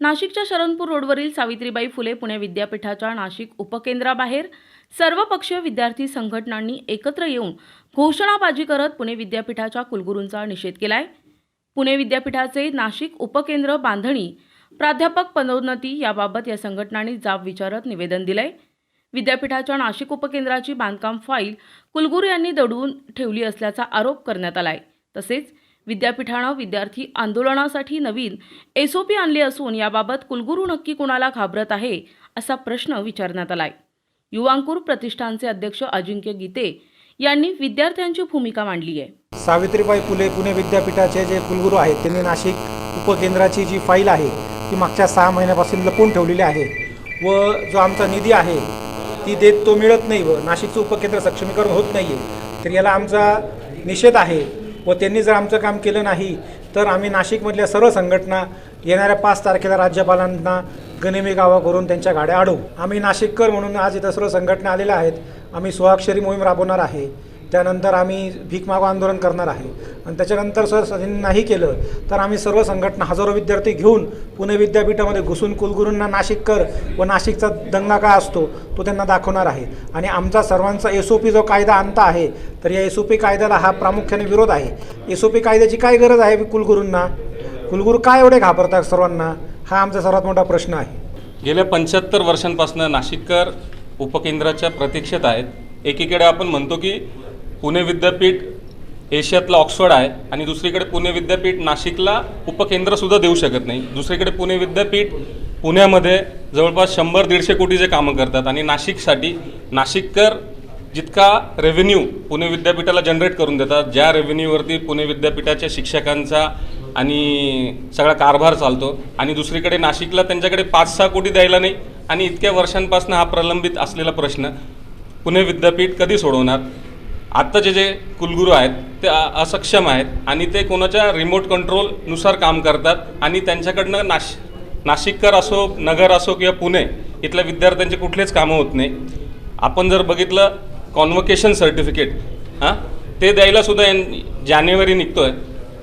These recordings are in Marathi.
नाशिकच्या शरणपूर रोडवरील सावित्रीबाई फुले पुणे विद्यापीठाच्या नाशिक उपकेंद्राबाहेर सर्वपक्षीय विद्यार्थी संघटनांनी एकत्र येऊन घोषणाबाजी करत पुणे विद्यापीठाच्या कुलगुरूंचा निषेध केलाय. पुणे विद्यापीठाचे नाशिक उपकेंद्र बांधणी प्राध्यापक पदोन्नती याबाबत या संघटनांनी जाब विचारत निवेदन दिलंय. विद्यापीठाच्या नाशिक उपकेंद्राची बांधकाम फाईल कुलगुरू यांनी दडवून ठेवली असल्याचा आरोप करण्यात आलाय. तसेच विद्यापीठानं विद्यार्थी आंदोलनासाठी नवीन एसओपी आणले असून याबाबत कुलगुरू नक्की कुणाला घाबरत आहे असा प्रश्न विचारण्यात आलाय. युवांकुर प्रतिष्ठानचे अध्यक्ष अजिंक्य गीते यांनी विद्यार्थ्यांची भूमिका मांडली आहे. सावित्रीबाई फुले पुणे विद्यापीठाचे जे कुलगुरू आहेत त्यांनी नाशिक उपकेंद्राची जी फाईल आहे ती मागच्या सहा महिन्यापासून लपवून ठेवलेली आहे व जो आमचा निधी आहे ती देत तो मिळत नाही व नाशिकचं उपकेंद्र सक्षमीकरण होत नाही आहे तर याला आमचा निषेध आहे व त्यांनी जर आमचं काम केलं नाही तर आम्ही नाशिकमधल्या सर्व संघटना येणाऱ्या पाच तारखेला राज्यपालांना गनिमी गावा करून त्यांच्या गाड्या अडवू आम्ही नाशिककर म्हणून आज इथं सर्व संघटना आलेल्या आहेत. आम्ही सुहाक्षरी मोहीम राबवणार आहे. त्यानंतर आम्ही भीक मागो आंदोलन करणार आहे. आणि त्याच्यानंतर सर त्यांनी नाही केलं तर आम्ही सर्व संघटना हजारो विद्यार्थी घेऊन पुणे विद्यापीठामध्ये घुसून कुलगुरूंना नाशिककर व नाशिकचा दंगा काय असतो तो त्यांना दाखवणार आहे. आणि आमचा सर्वांचा एस ओ पी जो कायदा आणता आहे तर या एस ओ पी कायद्याला हा प्रामुख्याने विरोध आहे. एस ओ पी कायद्याची काय गरज आहे कुलगुरूंना? कुलगुरू काय एवढे घाबरतात सर्वांना? हा आमचा सर्वात मोठा प्रश्न आहे. गेल्या पंच्याहत्तर वर्षांपासून नाशिककर उपकेंद्राच्या प्रतीक्षेत आहेत. एकीकडे आपण म्हणतो की पुणे विद्यापीठ एशियातलं ऑक्सफर्ड आहे आणि दुसरीकडे पुणे विद्यापीठ नाशिकला उपकेंद्रसुद्धा देऊ शकत नाही. दुसरीकडे पुणे विद्यापीठ पुण्यामध्ये जवळपास शंभर दीडशे कोटीचे कामं करतात आणि नाशिकसाठी नाशिककर जितका रेव्हेन्यू पुणे विद्यापीठाला जनरेट करून देतात ज्या रेव्हेन्यूवरती पुणे विद्यापीठाच्या शिक्षकांचा आणि सगळा कारभार चालतो आणि दुसरीकडे नाशिकला त्यांच्याकडे पाच सहा कोटी द्यायला नाही आणि इतक्या वर्षांपासून हा प्रलंबित असलेला प्रश्न पुणे विद्यापीठ कधी सोडवणार? आत्ताचे जे कुलगुरू आहेत ते असक्षम आहेत आणि ते कोणाच्या रिमोट कंट्रोलनुसार काम करतात आणि त्यांच्याकडनं नाश नाशिककर असो नगर असो किंवा पुणे इथल्या विद्यार्थ्यांचे कुठलेच कामं होत नाही. आपण जर बघितलं कॉन्व्होकेशन सर्टिफिकेट हां? ते द्यायला सुद्धा जानेवारी निघतो आहे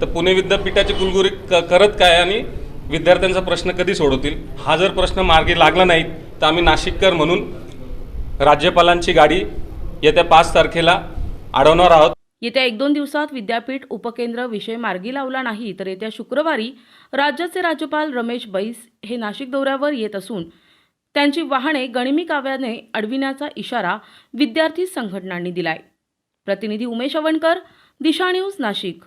तर पुणे विद्यापीठाचे कुलगुरू क करत काय आणि विद्यार्थ्यांचा प्रश्न कधी सोडवतील? हा जर प्रश्न मार्गी लागला नाही तर आम्ही नाशिककर म्हणून राज्यपालांची गाडी येत्या पाच तारखेला अडवणार आहोत. येत्या एक दोन दिवसात विद्यापीठ उपकेंद्र विषय मार्गी लावला नाही तर येत्या शुक्रवारी राज्याचे राज्यपाल रमेश बैस हे नाशिक दौऱ्यावर येत असून त्यांची वाहने गणिमी काव्याने अडविण्याचा इशारा विद्यार्थी संघटनांनी दिलाय. प्रतिनिधी उमेश अवणकर दिशा न्यूज नाशिक.